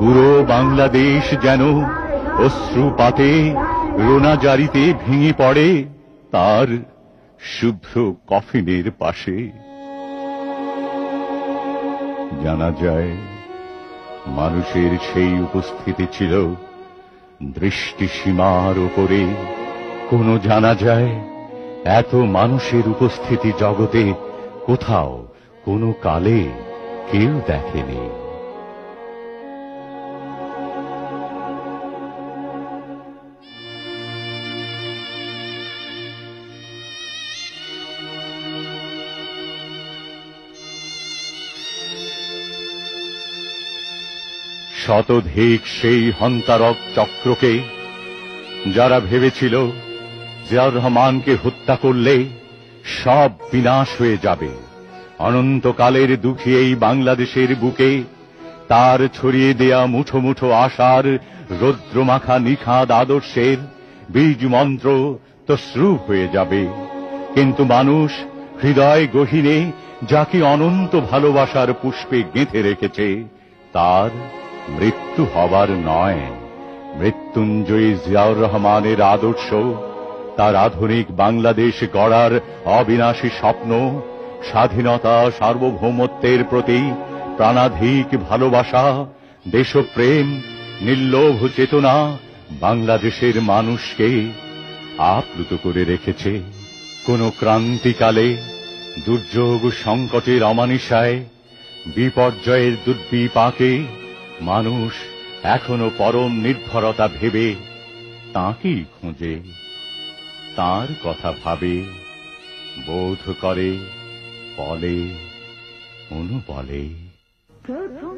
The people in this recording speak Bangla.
পুরো বাংলাদেশ যেন অশ্রুপাতে রোনাজারিতে ভেঙে পড়ে তার শুভ্র কফিনের পাশে। জানা যায়, মানুষের সেই উপস্থিতি ছিল দৃষ্টি সীমার ওপরে কোন জানা যায়, এত মানুষের উপস্থিতি জগতে কোথাও কোনো কালে কেউ দেখেনি। শতধিক সেই হন্তারক চক্রকে, যারা ভেবেছিল জিয়াউর রহমানকে হত্যা করলে সব বিনাশ হয়ে যাবে। অনন্তকালের দুঃখী এই বাংলাদেশের বুকে তার ছড়িয়ে দেয়া মুঠো মুঠো আশার, রৌদ্রমাখা নিখাদ আদর্শের বীজ মন্ত্র তশ্রুপ হয়ে যাবে। কিন্তু মানুষ হৃদয় গহীনে যাকে অনন্ত ভালোবাসার পুষ্পে গেঁথে রেখেছে, তার মৃত্যু হবার নয়। মৃত্যুঞ্জয়ী জিয়াউর রহমানের আদর্শ, তার আধুনিক বাংলাদেশ গড়ার অবিনাশী স্বপ্ন, স্বাধীনতা, সার্বভৌমত্বের প্রতি প্রাণাধিক ভালোবাসা, দেশপ্রেম, নির্লোভ চেতনা বাংলাদেশের মানুষকে আপ্লুত করে রেখেছে। কোন ক্রান্তিকালে দুর্যোগ সংকটের অমানিসায়, বিপর্যয়ের দুর্বিপাকে মানুষ এখনও পরম নির্ভরতা ভেবে তাঁকেই খুঁজে, তার কথা ভাবে, বোধ করে, বলে, অনুবলে। প্রথম